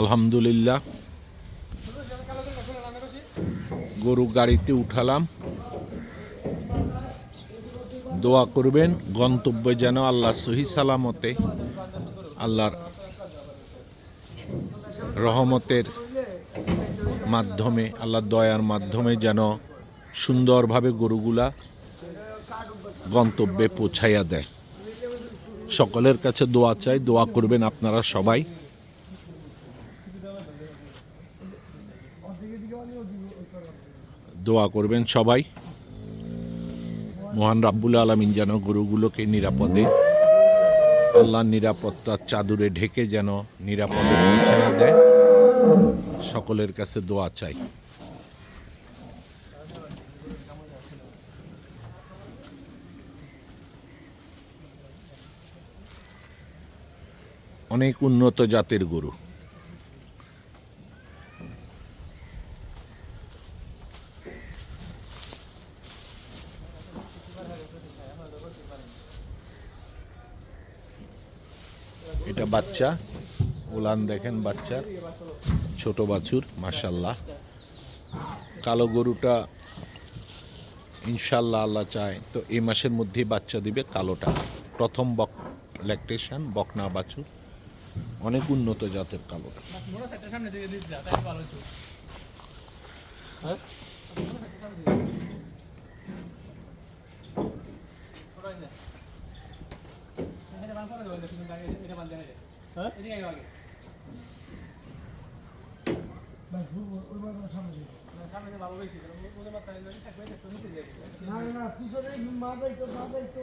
আলহামদুলিল্লাহ। গরু গাড়িতে উঠালাম। দোয়া করবেন, গন্তব্যে যেন আল্লাহ সহি সালামতে, আল্লাহর রহমতের মাধ্যমে, আল্লাহর দয়ার মাধ্যমে যেন সুন্দরভাবে গরুগুলা গন্তব্যে পৌঁছাইয়া দেয়। সকলের কাছে দোয়া চাই, দোয়া করবেন আপনারা সবাই। দোয়া করবেন সবাই। মহান রাব্বুল আলমিন যেন গরুগুলোকে নিরাপদে, আল্লাহর নিরাপত্তার চাদরে ঢেকে যেন নিরাপদে পৌঁছানো দেয়। সকলের কাছে দোয়া চাই। অনেক উন্নত জাতের গরু। এটা বাচ্চা। উলান দেখেন বাচ্চার। ছোট বাছুর মাশাল্লাহ কালো গরুটা ইনশাল্লাহ আল্লাহ চায়। তো এই মাসের মধ্যেই বাচ্চা দিবে কালোটা। প্রথম বক ল্যাকটেশন বকনা বাছুর। অনেক উন্নত জাতের কালোটা হ্যাঁ পিছনে মাথায় তো মাথায় তো